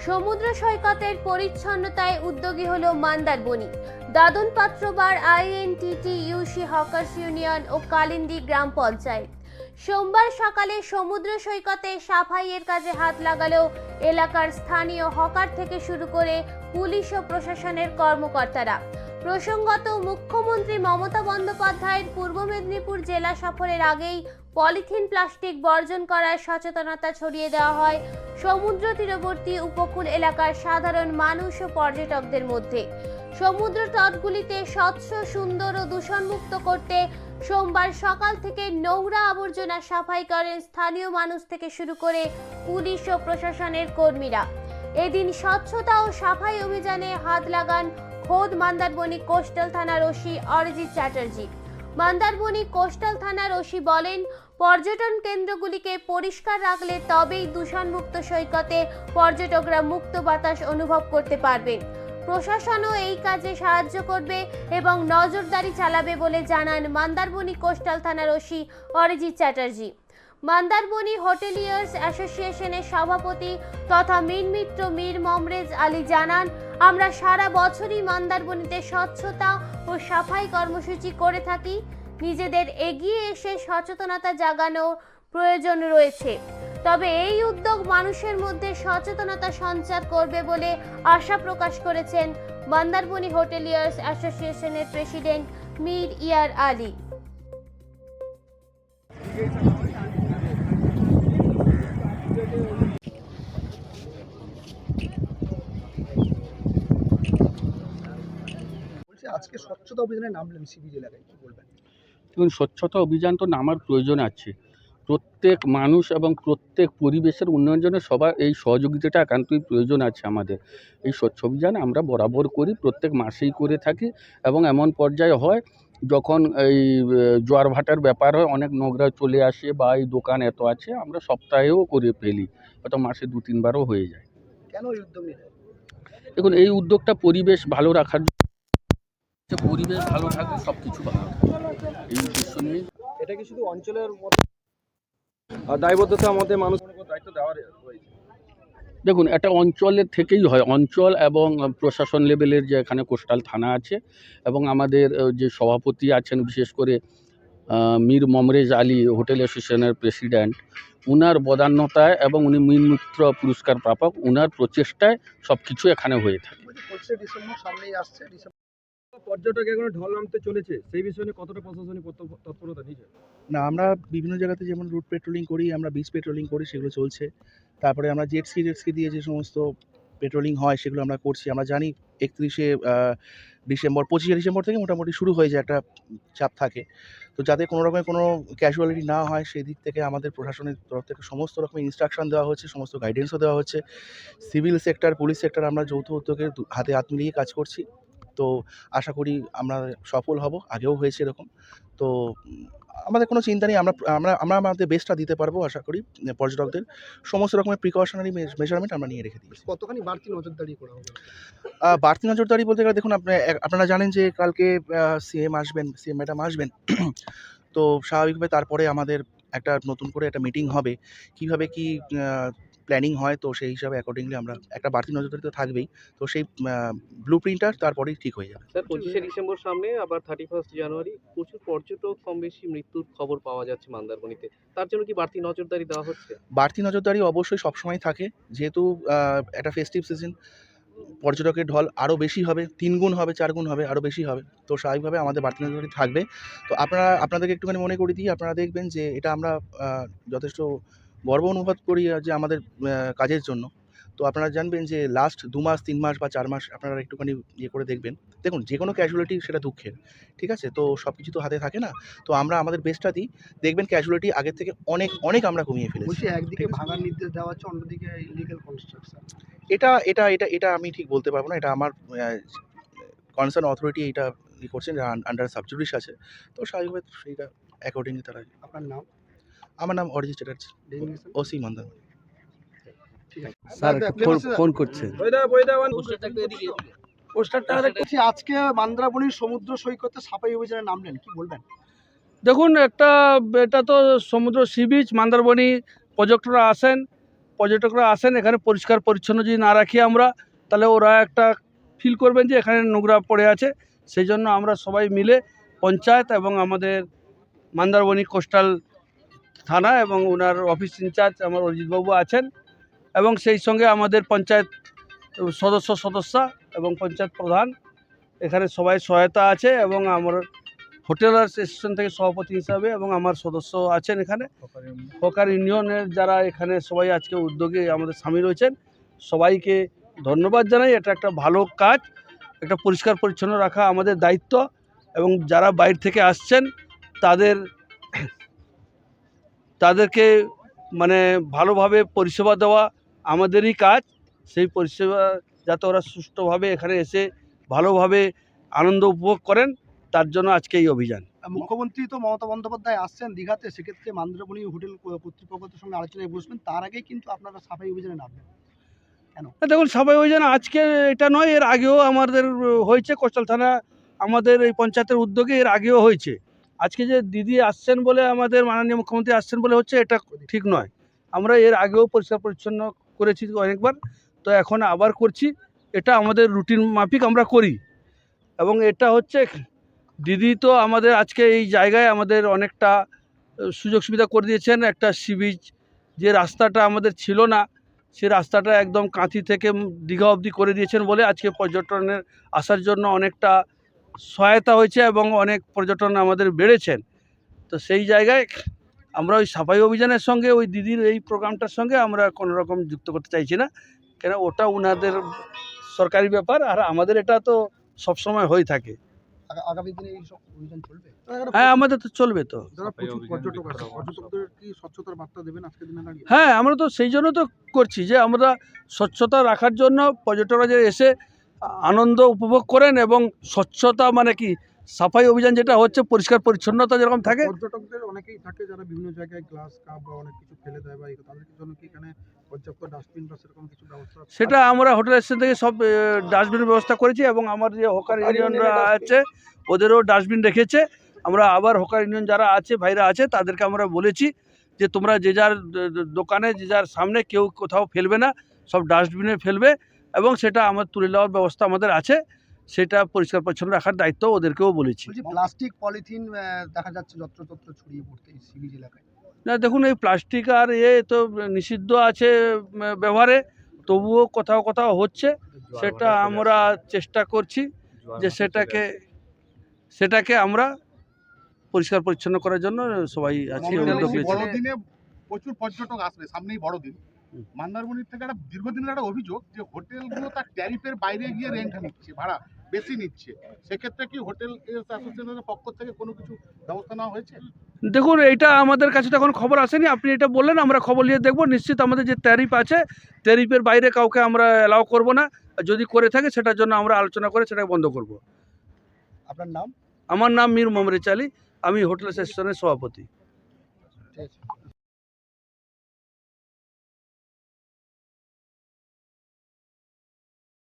সমুদ্র সৈকতের পরিচ্ছন্নতায় উদ্যোগী হলো Mandarbani Dadanpatrabar INTTUC hawkers union ও কালিন্দি গ্রাম পঞ্চায়েত। সোমবার সকালে সমুদ্র সৈকতে সাফাইয়ের কাজে হাত লাগালো এলাকার স্থানীয় হকার থেকে শুরু করে পুলিশ ও প্রশাসনের কর্মকর্তারা। প্রসঙ্গত, মুখ্যমন্ত্রী মমতা বন্দ্যোপাধ্যায়ের পূর্ব মেদিনীপুর জেলা সফরের আগেই পলিথিন, প্লাস্টিক বর্জন করার সচেতনতা ছড়িয়ে দেওয়া হয়। সমুদ্র তীরবর্তী উপকূল এলাকার সাধারণ মানুষ ও পর্যটকদের মধ্যে। সমুদ্র তটগুলিতে স্বচ্ছ, সুন্দর ও দূষণমুক্ত করতে সোমবার সকাল থেকে নোংরা আবর্জনা সাফাই করেন স্থানীয় মানুষ থেকে শুরু করে পুলিশ ও প্রশাসনের কর্মীরা। এদিন স্বচ্ছতা ও সাফাই অভিযানে হাত লাগান খোদ মান্দারবনি কোস্টাল থানার ওসি অরিজিৎ চ্যাটার্জি। মান্দারবনি কোস্টাল থানার ওসি বলেন পর্যটন কেন্দ্রগুলিকে পরিষ্কার রাখলে তবেই দূষণমুক্ত সৈকতে পর্যটকরা মুক্ত বাতাস অনুভব করতে পারবেন। প্রশাসনও এই কাজে সাহায্য করবে এবং নজরদারি চালাবে বলে জানান মান্দারবনি কোস্টাল থানার ওসি অরিজিৎ চ্যাটার্জি। মান্দারবনি হোটেলিয়ার্স অ্যাসোসিয়েশনের সভাপতি তথা মিনমিত্র মীর মমরেজ আলী জানান, আমরা সারা বছরই মন্দারবনিতে স্বচ্ছতা ও সাফাই কর্মসূচি করে থাকি। নিজেদের এগিয়ে এসে সচেতনতা জাগানো প্রয়োজন রয়েছে। তবে এই উদ্যোগ মানুষের মধ্যে সচেতনতা সঞ্চার করবে বলে আশা প্রকাশ করেছেন মন্দারবনি হোটেলিয়ার্স অ্যাসোসিয়েশনের প্রেসিডেন্ট মীর ইয়ার আলী। আজকে স্বচ্ছতা অভিযানে নামলেন সিবিজ এলাকায় কি বলবেন? দেখুন স্বচ্ছতা অভিযান তো নামার প্রয়োজন আছে। প্রত্যেক মানুষ এবং প্রত্যেক পরিবেশের উন্নয়নের জন্য সবার এই সহযোগিতাটা একান্তই প্রয়োজন আছে আমাদের। এই স্বচ্ছ অভিযান আমরা বরাবর করি প্রত্যেক মাসেই করে থাকি এবং এমন পর্যায়ে হয় যখন এই জোয়ার ভাটার ব্যাপার হয় অনেক নোংরা চলে আসে বা এই দোকান এত আছে আমরা সপ্তাহেও করে ফেলি হয়তো মাসে দু তিনবারও হয়ে যায়। কেন এই উদ্যোগ দেখুন এই উদ্যোগটা পরিবেশ ভালো রাখার জন্য পরিবেশ ভালো থাকলে সব কিছু ভালো এই উদ্দেশ্য নিয়ে। এটা কি শুধু অঞ্চলের দায়বদ্ধতা আমাদের মানুষ দায়িত্ব দেওয়ার হয়েছে দেখুন এটা অঞ্চলের থেকেই হয়। অঞ্চল এবং প্রশাসন লেভেলের যে এখানে কোস্টাল থানা আছে এবং আমাদের যে সভাপতি আছেন বিশেষ করে মীর মমরেজ আলী হোটেল অ্যাসোসিয়েশনের প্রেসিডেন্ট উনার বদান্যতায় এবং উনি মীর মিত্র পুরস্কার প্রাপক উনার প্রচেষ্টায় সব কিছু এখানে হয়ে থাকে। পর্যটক এখন ঢল নামতে চলেছে, সেই বিষয়ে কতটা প্রশাসনিক তৎপরতা নিয়েছে না, আমরা বিভিন্ন জায়গাতে যেমন রুট পেট্রোলিং করি, আমরা বিচ পেট্রোলিং করি, সেগুলো চলছে। তারপরে আমরা জেট স্কি জেট স্কি দিয়ে যে সমস্ত পেট্রোলিং হয়, সেগুলো আমরা করছি। আমরা জানি একত্রিশে ডিসেম্বর, পঁচিশে ডিসেম্বর থেকে মোটামুটি শুরু হয়ে যায় একটা চাপ থাকে। তো যাতে কোনো রকমের কোনো ক্যাজুয়ালিটি না হয়, সেই দিক থেকে আমাদের প্রশাসনের তরফ থেকে সমস্ত রকমের ইনস্ট্রাকশন দেওয়া হচ্ছে, সমস্ত গাইডেন্সও দেওয়া হচ্ছে। সিভিল সেক্টর পুলিশ সেক্টর আমরা যৌথ উদ্যোগে দু- হাতে হাত মিলিয়ে কাজ করছি। তো আশা করি আমরা সফল হব আগেও হয়েছে এরকম। তো আমাদের কোনো চিন্তা নেই আমরা আমরা আমরা আমাদের বেস্টটা দিতে পারব আশা করি পর্যটকদের। সমস্ত রকমের প্রিকশনারি মেজারমেন্ট আমরা নিয়ে রেখে দিয়েছি। কতখানি বাড়তি নজরদারি করা হবে? বাড়তি নজরদারি বলতে গেলে দেখুন আপনি আপনারা জানেন যে কালকে সিএম আসবেন সিএম ম্যাডাম আসবেন। তো স্বাভাবিকভাবে তারপরে আমাদের একটা নতুন করে একটা মিটিং হবে। কীভাবে কি প্ল্যানিং হয় তো সেই হিসাবে অ্যাকর্ডিংলি আমরা একটা বাড়তি নজরদারি তো থাকবেই। তো সেই ব্লু প্রিন্টটা তারপরেই ঠিক হয়ে যাবে। স্যার পঁচিশে ডিসেম্বর সামনে আবার থার্টি ফার্স্ট জানুয়ারি প্রচুর পর্যটক কম বেশি মৃত্যুর খবর পাওয়া যাচ্ছে মন্দারমণিতে। তার জন্য কি বাড়তি নজরদারি দেওয়া হচ্ছে? বাড়তি নজরদারি অবশ্যই সবসময় থাকে। যেহেতু একটা ফেস্টিভ সিজন পর্যটকের ঢল আরও বেশি হবে তিন গুণ হবে চার গুণ হবে আরও বেশি হবে। তো স্বাভাবিকভাবে আমাদের বাড়তি নজরদারি থাকবে। তো আপনারা আপনাদেরকে একটুখানি মনে করে দিই আপনারা দেখবেন যে এটা আমরা যথেষ্ট গর্ব অনুভব করি যে আমাদের কাজের জন্য। তো আপনারা জানবেন যে লাস্ট দু মাস তিন মাস বা চার মাস আপনারা একটুখানি ইয়ে করে দেখবেন। দেখুন যে কোনো ক্যাজুয়ালিটি সেটা দুঃখের ঠিক আছে? তো সব কিছু তো হাতে থাকে না। তো আমরা আমাদের বেস্টটা দিই দেখবেন ক্যাজুয়ালিটি আগের থেকে অনেক অনেক আমরা কমিয়ে ফেলেছি। একদিকে ভাঙার নির্দেশ দেওয়া হচ্ছে অন্যদিকে ইলিগাল কনস্ট্রাকশন এটা এটা এটা এটা আমি ঠিক বলতে পারব না। এটা আমার কনসার্ন অথরিটি এটা ই করছেন আন্ডার সাবজুডিস আছে। তো স্বাভাবিকভাবে সেইটা অ্যাকর্ডিংলি তারা আপনার নাম? আমার নাম অরিজিৎ চ্যাটার্জি। ওসি মন্দার ঠিক আছে। স্যার ফোন ফোন করছেন। আজকে মান্দ্রাবণীর সমুদ্র সৈকতে সাফাই অভিযানে নামলেন কি বলবেন? দেখুন একটা এটা তো সমুদ্র সি বিচ মন্দারমণি পর্যটকরা আসেন। পর্যটকরা আসেন এখানে পরিষ্কার পরিচ্ছন্ন যদি না রাখি আমরা তাহলে ওরা একটা ফিল করবেন যে এখানে নোংরা পড়ে আছে। সেই জন্য আমরা সবাই মিলে পঞ্চায়েত এবং আমাদের মন্দারমণি কোস্টাল থানা এবং ওনার অফিস ইনচার্জ আমার অরিজিৎবাবু আছেন এবং সেই সঙ্গে আমাদের পঞ্চায়েত সদস্য সদস্যা এবং পঞ্চায়েত প্রধান। এখানে সবাই সহায়তা আছে এবং আমার হোটেল অ্যাসোসিয়েশন থেকে সভাপতি হিসাবে এবং আমার সদস্য আছেন এখানে। হকার ইউনিয়নের যারা এখানে সবাই আজকে উদ্যোগে আমাদের সামিল হয়েছেন সবাইকে ধন্যবাদ জানাই। এটা একটা ভালো কাজ একটা পরিষ্কার পরিচ্ছন্ন রাখা আমাদের দায়িত্ব এবং যারা বাইরে থেকে আসছেন তাদের তাদেরকে মানে ভালোভাবে পরিষেবা দেওয়া আমাদেরই কাজ। সেই পরিষেবা যাতে ওরা সুষ্ঠুভাবে এখানে এসে ভালোভাবে আনন্দ উপভোগ করেন তার জন্য আজকে এই অভিযান। মুখ্যমন্ত্রী তো মমতা বন্দ্যোপাধ্যায় আসছেন দীঘাতে সেক্ষেত্রে মান্দ্রাবণী হোটেল কর্তৃপক্ষের সঙ্গে আলোচনায় বসবেন। তার আগেই কিন্তু আপনারা সাফাই অভিযানে নামবেন। দেখুন সবাই অভিযান আজকে এটা নয় এর আগেও আমাদের হয়েছে। কোস্টাল থানা আমাদের এই পঞ্চায়েতের উদ্যোগে এর আগেও হয়েছে। আজকে যে দিদি আসছেন বলে আমাদের মাননীয় মুখ্যমন্ত্রী আসছেন বলে হচ্ছে এটা ঠিক নয়। আমরা এর আগেও পরিষ্কার পরিচ্ছন্ন করেছি অনেকবার, তো এখন আবার করছি। এটা আমাদের রুটিন মাফিক আমরা করি। এবং এটা হচ্ছে দিদি তো আমাদের আজকে এই জায়গায় আমাদের অনেকটা সুযোগ সুবিধা করে দিয়েছেন। একটা সি বিচ, যে রাস্তাটা আমাদের ছিল না, সে রাস্তাটা একদম কাঁথি থেকে দীঘা অবধি করে দিয়েছেন বলে আজকে পর্যটনের আসার জন্য অনেকটা সহায়তা হয়েছে এবং অনেক পর্যটন আমাদের বেড়েছেন। তো সেই জায়গায় আমরা ওই সাফাই অভিযানের সঙ্গে ওই দিদির এই প্রোগ্রামটার সঙ্গে আমরা কোনো রকম যুক্ত করতে চাইছি না। কেন ওটা ওনাদের সরকারি ব্যাপার আর আমাদের এটা তো সবসময় হয়ে থাকে। আগামী দিনে এই সব অভিযান চলবে? হ্যাঁ আমাদের তো চলবে তো। যারা প্রচুর পর্যটক আছে পর্যটকদের কি স্বচ্ছতার বার্তা দেবেন আজকের দিনে দাঁড়িয়ে? হ্যাঁ আমরা তো সেই জন্য তো করছি যে আমরা স্বচ্ছতা রাখার জন্য পর্যটকরা যে এসে আনন্দ উপভোগ করেন এবং স্বচ্ছতা মানে কি সাফাই অভিযান যেটা হচ্ছে পরিষ্কার পরিচ্ছন্নতা যেরকম থাকে। পর্যটকদের অনেকেই থাকে যারা বিভিন্ন জায়গায় গ্লাস কাপ বা অনেক কিছু ফেলে দেয় বা তাদের জন্য কি এখানে পর্যাপ্ত ডাস্টবিন বা সেরকম কিছু ব্যবস্থা সেটা আমরা হোটেল স্টেশন থেকে সব ডাস্টবিনের ব্যবস্থা করেছি এবং আমার যে হকার ইউনিয়নরা আছে ওদেরও ডাস্টবিন রেখেছে। আমরা আবার হকার ইউনিয়ন যারা আছে ভাইরা আছে তাদেরকে আমরা বলেছি যে তোমরা যে যার দোকানে যে যার সামনে কেউ কোথাও ফেলবে না সব ডাস্টবিনে ফেলবে। এবং সেটা আমার তুলে নেওয়ার ব্যবস্থা আমাদের আছে সেটা পরিষ্কার পরিচ্ছন্ন রাখার দায়িত্ব ওদেরকেও বলেছি। প্লাস্টিক পলিথিন দেখা যাচ্ছে যত্রতত্র ছড়িয়ে পড়তে এই সি এলাকায়। না দেখুন এই প্লাস্টিক আর এ তো নিষিদ্ধ আছে ব্যবহারে তবুও কোথাও কোথাও হচ্ছে সেটা আমরা চেষ্টা করছি যে সেটাকে সেটাকে আমরা পরিষ্কার পরিচ্ছন্ন করার জন্য সবাই আছি বড়দিনে প্রচুর পর্যটক আসবে সামনেই বড়দিন। মন্দারমণির থেকে একটা দীর্ঘদিনের একটা অভিযোগ যে হোটেলগুলো তার ট্যারিফের বাইরে গিয়ে রেন্ট নিচ্ছে ভাড়া বেশি নিচ্ছে। সেক্ষেত্রে কি হোটেল অ্যাসোসিয়েশনের পক্ষ থেকে কোনো কিছু ব্যবস্থা নেওয়া হয়েছে? দেখুন এটা আমাদের কাছে তো এখন খবর আসেনি। আপনি এটা বললেন আমরা খবর নিয়ে দেখব। নিশ্চিত আমাদের যে ট্যারিফ আছে ট্যারিফের বাইরে কাউকে আমরা অ্যালাউ করব না। যদি করে থাকে সেটার জন্য আমরা আলোচনা করে সেটা বন্ধ করব। আপনার নাম? আমার নাম মীর আলী আমি হোটেল অ্যাসোসিয়েশনের সভাপতি। ঠিক আছে।